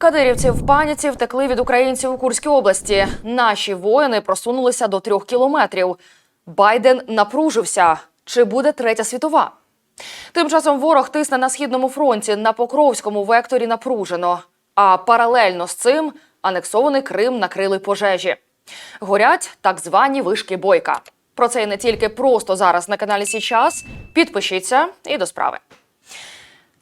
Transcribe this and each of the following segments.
Кадирівці в паніці втекли від українців у Курській області. Наші воїни просунулися до трьох кілометрів. Байден напружився. Чи буде третя світова? Тим часом ворог тисне на східному фронті на Покровському векторі напружено. А паралельно з цим анексований Крим накрили пожежі. Горять так звані вишки бойка. Про це і не тільки просто зараз на каналі Січас. Підпишіться і до справи.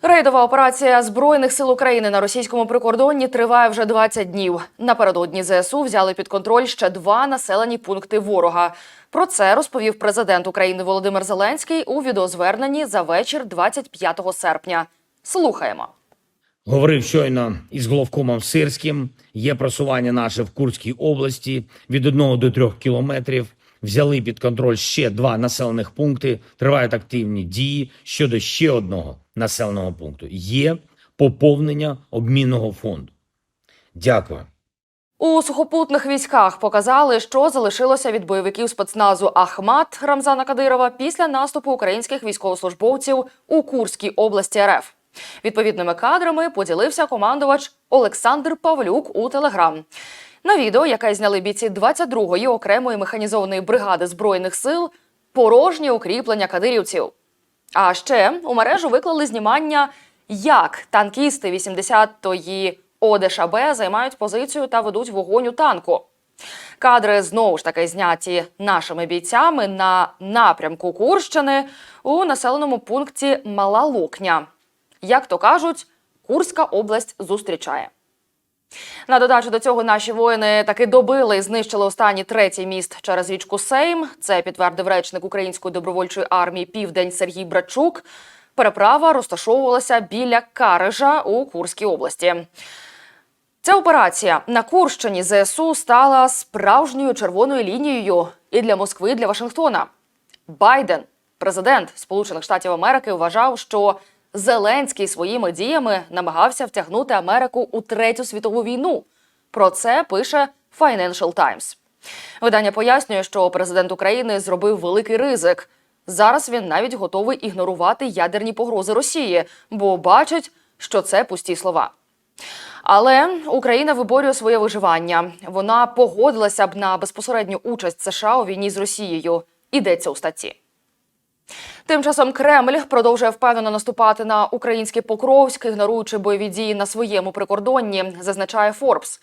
Рейдова операція Збройних сил України на російському прикордонні триває вже 20 днів. Напередодні ЗСУ взяли під контроль ще два населені пункти ворога. Про це розповів президент України Володимир Зеленський у відеозверненні за вечір 25 серпня. Слухаємо. Говорив щойно із головкомом Сирським. Є просування наше в Курській області від 1 до 3 кілометрів. Взяли під контроль ще два населених пункти. Тривають активні дії щодо ще одного населеного пункту. Є поповнення обмінного фонду. Дякую. У сухопутних військах показали, що залишилося від бойовиків спецназу Ахмат Рамзана Кадирова після наступу українських військовослужбовців у Курській області РФ. Відповідними кадрами поділився командувач Олександр Павлюк у Телеграм. На відео, яке зняли бійці 22-ї окремої механізованої бригади збройних сил, порожні укріплення кадирівців. А ще у мережу виклали знімання, як танкісти 80-ї ОДШБ займають позицію та ведуть вогонь у танку. Кадри знову ж таки зняті нашими бійцями на напрямку Курщини у населеному пункті Мала Локня. Як то кажуть, Курська область зустрічає. На додачу до цього наші воїни таки добили і знищили останній третій міст через річку Сейм. Це підтвердив речник Української добровольчої армії Південь Сергій Брачук. Переправа розташовувалася біля Карижа у Курській області. Ця операція на Курщині ЗСУ стала справжньою червоною лінією і для Москви, і для Вашингтона. Байден, президент Сполучених Штатів Америки, вважав, що Зеленський своїми діями намагався втягнути Америку у третю світову війну. Про це пише Financial Times. Видання пояснює, що президент України зробив великий ризик. Зараз він навіть готовий ігнорувати ядерні погрози Росії, бо бачить, що це пусті слова. Але Україна виборює своє виживання. Вона погодилася б на безпосередню участь США у війні з Росією. Йдеться у статті. Тим часом Кремль продовжує впевнено наступати на український Покровськ, ігноруючи бойові дії на своєму прикордонні, зазначає Форбс.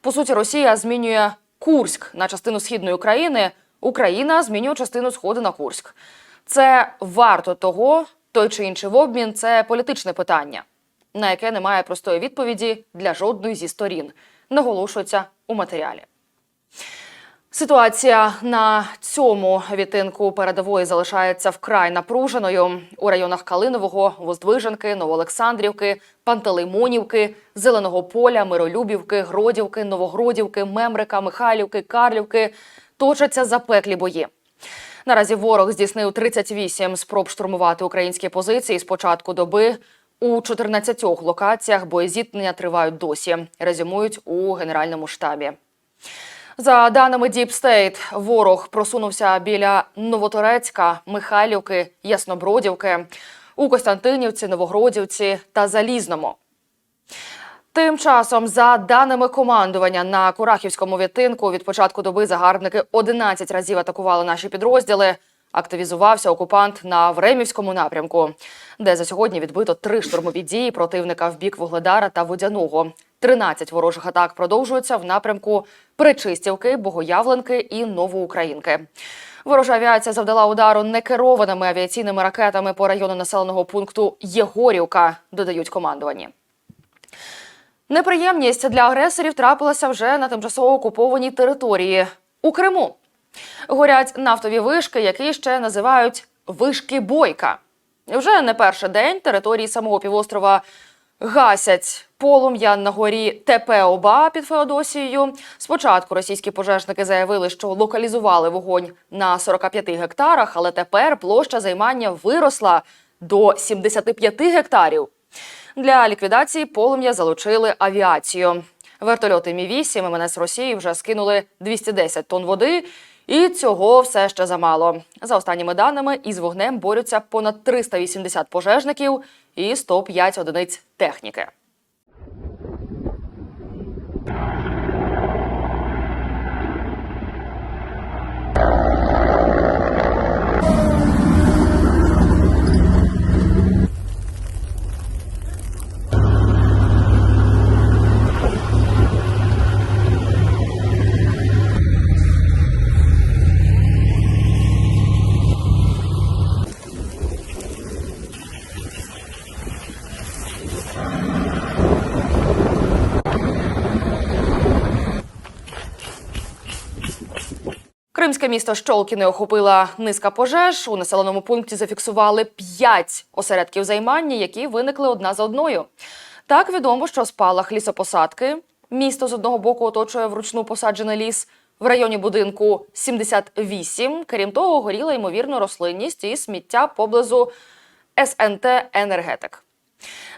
По суті, Росія змінює Курськ на частину східної України. Україна змінює частину сходу на Курськ. Це варто того, той чи інший в обмін це політичне питання, на яке немає простої відповіді для жодної зі сторін. Наголошується у матеріалі. Ситуація на цьому відтинку передової залишається вкрай напруженою у районах Калинового, Воздвиженки, Новоолександрівки, Пантелеймонівки, Зеленого поля, Миролюбівки, Гродівки, Новогродівки, Мемрика, Михайлівки, Карлівки точаться запеклі бої. Наразі ворог здійснив 38 спроб штурмувати українські позиції з початку доби. У 14 локаціях боєзіткнення тривають досі. Резюмують у генеральному штабі. За даними Deep State, ворог просунувся біля Новоторецька, Михайлівки, Яснобродівки, у Костянтинівці, Новогродівці та Залізному. Тим часом, за даними командування на Курахівському відтинку, від початку доби загарбники 11 разів атакували наші підрозділи. Активізувався окупант на Времівському напрямку, де за сьогодні відбито три штурмові дії противника в бік Вугледара та Водяного. 13 ворожих атак продовжуються в напрямку Причистівки, Богоявленки і Новоукраїнки. Ворожа авіація завдала удару некерованими авіаційними ракетами по району населеного пункту Єгорівка, додають командувані. Неприємність для агресорів трапилася вже на тимчасово окупованій території у Криму. Горять нафтові вишки, які ще називають вишки бойка. Вже не перший день території самого півострова гасять полум'я на горі ТП-ОБА під Феодосією. Спочатку російські пожежники заявили, що локалізували вогонь на 45 гектарах, але тепер площа займання виросла до 75 гектарів. Для ліквідації полум'я залучили авіацію. Вертольоти Мі-8 МНС Росії вже скинули 210 тонн води, і цього все ще замало. За останніми даними, із вогнем борються понад 380 пожежників і 105 одиниць техніки. Місто Щолкіни охопила низка пожеж. У населеному пункті зафіксували п'ять осередків займання, які виникли одна за одною. Так відомо, що спалах лісопосадки. Місто з одного боку оточує вручну посаджений ліс. В районі будинку 78. Крім того, горіла ймовірно рослинність і сміття поблизу СНТ Енергетик.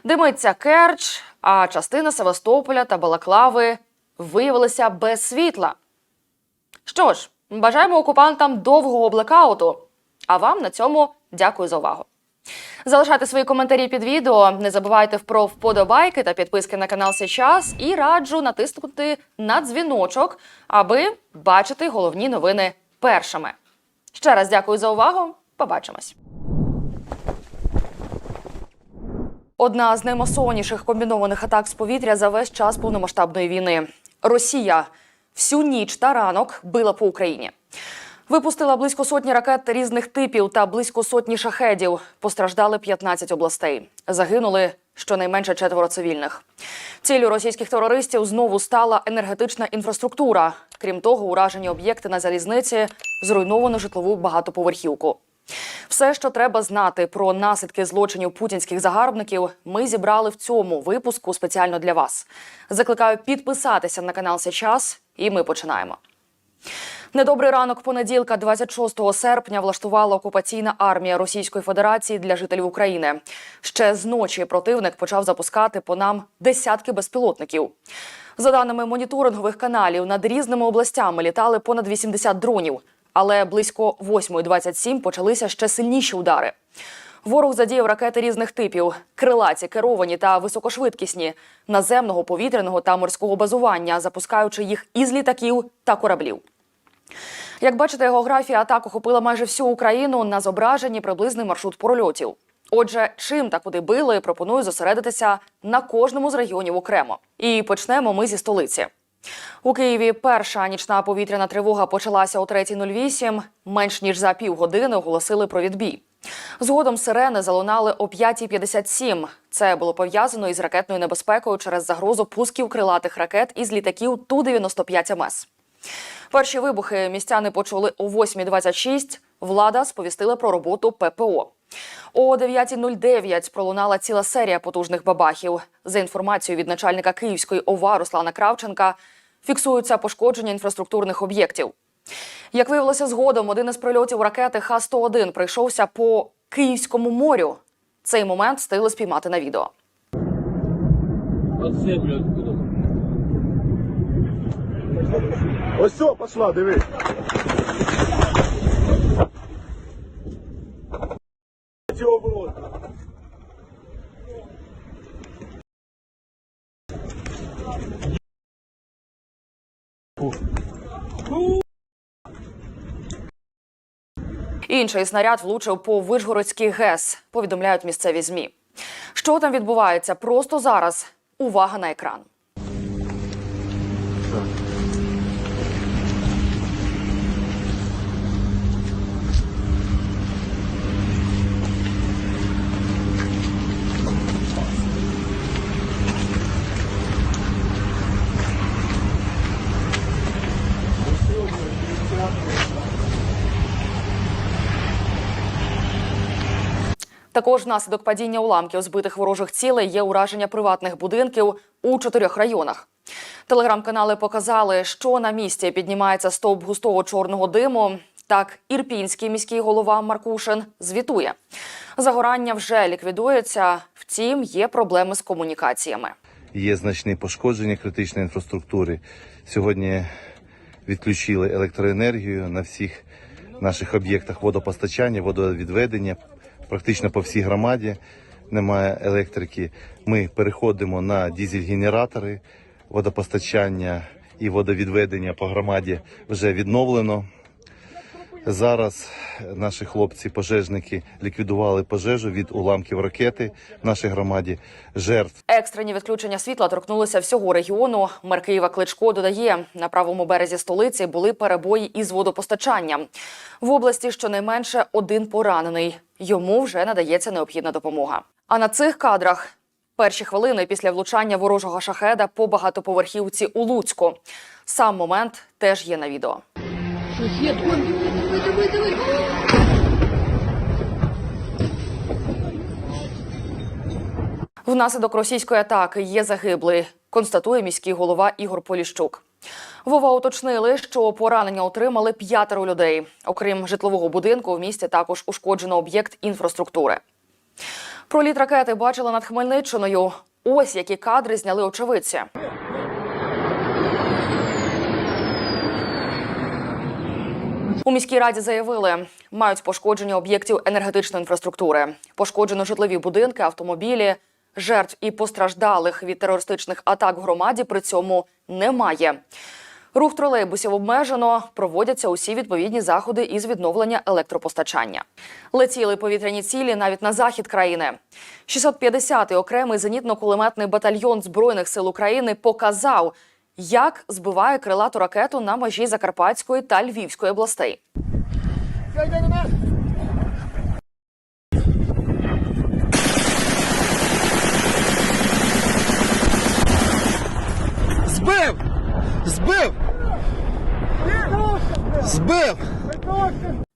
Димиться Керч, а частина Севастополя та Балаклави виявилися без світла. Що ж, бажаємо окупантам довгого блекауту. А вам на цьому дякую за увагу. Залишайте свої коментарі під відео. Не забувайте про вподобайки та підписки на канал Сейчас і раджу натиснути на дзвіночок, аби бачити головні новини першими. Ще раз дякую за увагу. Побачимось. Одна з наймасованіших комбінованих атак з повітря за весь час повномасштабної війни. Росія всю ніч та ранок била по Україні. Випустила близько сотні ракет різних типів та близько сотні шахедів. Постраждали 15 областей. Загинули щонайменше четверо цивільних. Ціллю російських терористів знову стала енергетична інфраструктура. Крім того, уражені об'єкти на залізниці, зруйновано житлову багатоповерхівку. Все, що треба знати про наслідки злочинів путінських загарбників, ми зібрали в цьому випуску спеціально для вас. Закликаю підписатися на канал Сейчас, і ми починаємо. Недобрий ранок понеділка, 26 серпня, влаштувала окупаційна армія Російської Федерації для жителів України. Ще з ночі противник почав запускати по нам десятки безпілотників. За даними моніторингових каналів, над різними областями літали понад 80 дронів, але близько 8.27 почалися ще сильніші удари. Ворог задіяв ракети різних типів: крилаті, керовані та високошвидкісні, наземного, повітряного та морського базування, запускаючи їх із літаків та кораблів. Як бачите, географія атак охопила майже всю Україну на зображенні приблизний маршрут прольотів. Отже, чим та куди били, пропоную зосередитися на кожному з регіонів окремо. І почнемо ми зі столиці. У Києві перша нічна повітряна тривога почалася о 3.08. Менш ніж за півгодини оголосили про відбій. Згодом сирени залунали о 5.57. Це було пов'язано із ракетною небезпекою через загрозу пусків крилатих ракет із літаків Ту-95 МС. Перші вибухи містяни почули о 8.26. Влада сповістила про роботу ППО. О 9.09 пролунала ціла серія потужних бабахів. За інформацією від начальника Київської ОВА Руслана Кравченка, фіксуються пошкодження інфраструктурних об'єктів. Як виявилося згодом, один із прильотів ракети Х-101 прийшовся по Київському морю. Цей момент встигли спіймати на відео. Землю откуда? Ось все, пошла, диви. Цього було. Інший снаряд влучив по Вишгородській ГЕС, повідомляють місцеві змі. Що там відбувається просто зараз? Увага на екран. Також внаслідок падіння уламків збитих ворожих цілей є ураження приватних будинків у чотирьох районах. Телеграм-канали показали, що на місці піднімається стовп густого чорного диму. Так, ірпінський міський голова Маркушин звітує. Загорання вже ліквідується, втім, є проблеми з комунікаціями. Є значні пошкодження критичної інфраструктури. Сьогодні відключили електроенергію на всіх наших об'єктах водопостачання, водовідведення. Практично по всій громаді немає електрики. Ми переходимо на дізель-генератори. Водопостачання і водовідведення по громаді вже відновлено. Зараз наші хлопці-пожежники ліквідували пожежу від уламків ракети в нашій громаді. Жертв Екстрені відключення світла торкнулися всього регіону. Мер Києва Кличко додає, на правому березі столиці були перебої із водопостачанням. В області щонайменше один поранений. Йому вже надається необхідна допомога. А на цих кадрах перші хвилини після влучання ворожого шахеда по багатоповерхівці у Луцьку. Сам момент теж є на відео. Свет, ой, давай, давай, давай. Внаслідок російської атаки є загиблий, констатує міський голова Ігор Поліщук. Вова уточнили, що поранення отримали п'ятеро людей. Окрім житлового будинку, в місті також ушкоджено об'єкт інфраструктури. Проліт ракети бачили над Хмельниччиною. Ось які кадри зняли очевидці. У міській раді заявили, мають пошкодження об'єктів енергетичної інфраструктури, пошкоджено житлові будинки, автомобілі. Жертв і постраждалих від терористичних атак в громаді при цьому немає. Рух тролейбусів обмежено, проводяться усі відповідні заходи із відновлення електропостачання. Летіли повітряні цілі навіть на захід країни. 650-й окремий зенітно-кулеметний батальйон збройних сил України показав, як збиває крилату ракету на межі Закарпатської та Львівської областей. Збив! Збив! Збив!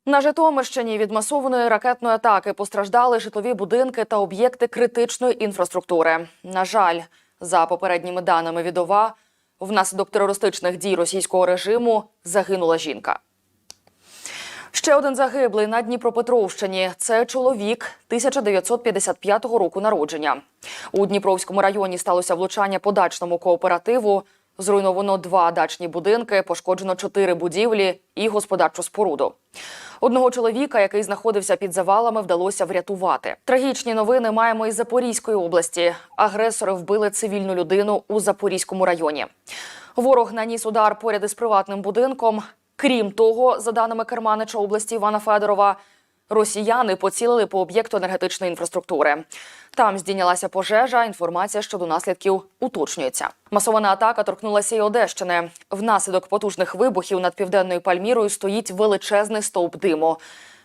На Житомирщині від масованої ракетної атаки постраждали житлові будинки та об'єкти критичної інфраструктури. На жаль, за попередніми даними від ОВА, внаслідок терористичних дій російського режиму загинула жінка. Ще один загиблий на Дніпропетровщині. Це чоловік 1955 року народження. У Дніпровському районі сталося влучання по дачному кооперативу. Зруйновано два дачні будинки, пошкоджено чотири будівлі і господарчу споруду. Одного чоловіка, який знаходився під завалами, вдалося врятувати. Трагічні новини маємо із Запорізької області. Агресори вбили цивільну людину у Запорізькому районі. Ворог наніс удар поряд із приватним будинком. Крім того, за даними керманича області Івана Федорова, росіяни поцілили по об'єкту енергетичної інфраструктури. Там здійнялася пожежа. Інформація щодо наслідків уточнюється. Масована атака торкнулася й Одещини. Внаслідок потужних вибухів над південною Пальмірою стоїть величезний стовп диму.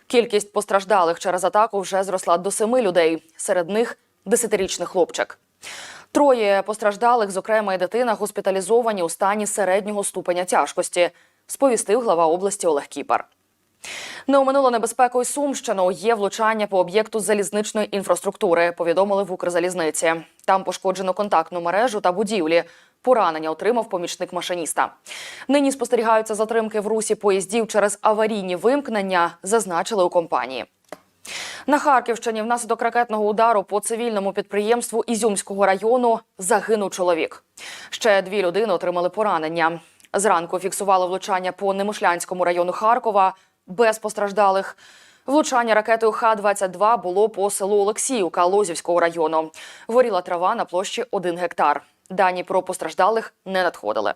Кількість постраждалих через атаку вже зросла до семи людей. Серед них десятирічний хлопчик. Троє постраждалих, зокрема і дитина, госпіталізовані у стані середнього ступеня тяжкості, сповістив глава області Олег Кіпар. Не оминула небезпеку й Сумщину. Є влучання по об'єкту залізничної інфраструктури. Повідомили в Укрзалізниці. Там пошкоджено контактну мережу та будівлі. Поранення отримав помічник машиніста. Нині спостерігаються затримки в русі поїздів через аварійні вимкнення, зазначили у компанії. На Харківщині внаслідок ракетного удару по цивільному підприємству Ізюмського району загинув чоловік. Ще дві людини отримали поранення. Зранку фіксували влучання по Немишлянському району Харкова без постраждалих. Влучання ракетою Х-22 було по селу Олексіївка Лозівського району. Горіла трава на площі 1 гектар. Дані про постраждалих не надходили.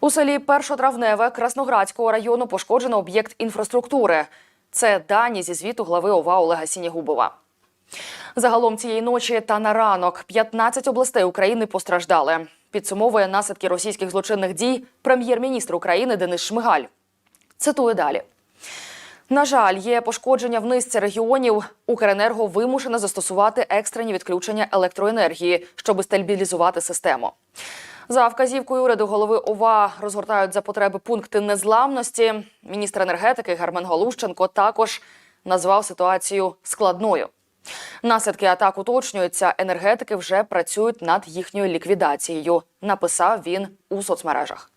У селі Першотравневе Красноградського району пошкоджено об'єкт інфраструктури. Це дані зі звіту глави ОВА Олега Сінігубова. Загалом цієї ночі та на ранок 15 областей України постраждали. Підсумовує наслідки російських злочинних дій прем'єр-міністр України Денис Шмигаль. Цитую далі. На жаль, є пошкодження в низці регіонів. Укренерго вимушено застосувати екстрені відключення електроенергії, щоб стабілізувати систему. За вказівкою уряду голови ОВА розгортають за потреби пункти незламності. Міністр енергетики Гермен Галущенко також назвав ситуацію складною. Наслідки атак уточнюються. Енергетики вже працюють над їхньою ліквідацією. Написав він у соцмережах.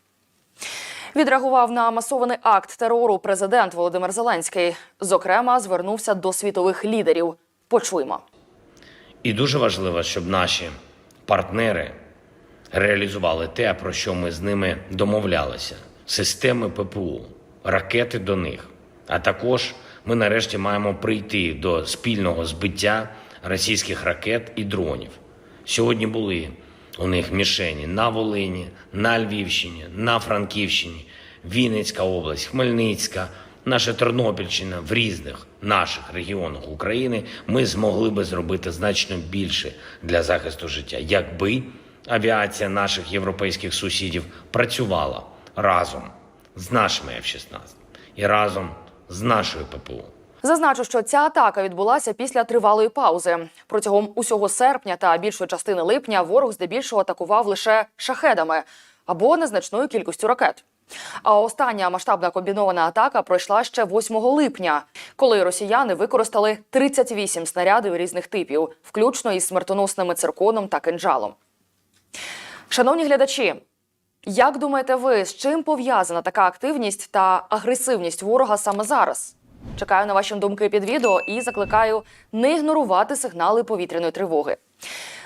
Відреагував на масований акт терору президент Володимир Зеленський. Зокрема, звернувся до світових лідерів. Почуємо. І дуже важливо, щоб наші партнери реалізували те, про що ми з ними домовлялися: системи ППУ, ракети до них. А також ми нарешті маємо прийти до спільного збиття російських ракет і дронів. Сьогодні були у них мішені на Волині, на Львівщині, на Франківщині, Вінницька область, Хмельницька, наша Тернопільщина в різних наших регіонах України. Ми змогли би зробити значно більше для захисту життя, якби авіація наших європейських сусідів працювала разом з нашими F-16 і разом з нашою ППУ. Зазначу, що ця атака відбулася після тривалої паузи. Протягом усього серпня та більшої частини липня ворог здебільшого атакував лише шахедами або незначною кількістю ракет. А остання масштабна комбінована атака пройшла ще 8 липня, коли росіяни використали 38 снарядів різних типів, включно із смертоносними цирконом та кинджалом. Шановні глядачі, як думаєте ви, з чим пов'язана така активність та агресивність ворога саме зараз? Чекаю на ваші думки під відео і закликаю не ігнорувати сигнали повітряної тривоги.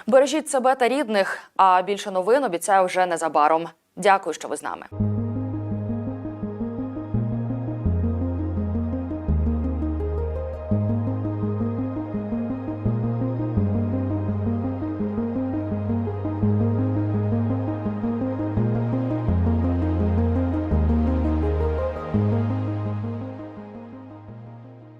Бережіть себе та рідних, а більше новин обіцяю вже незабаром. Дякую, що ви з нами.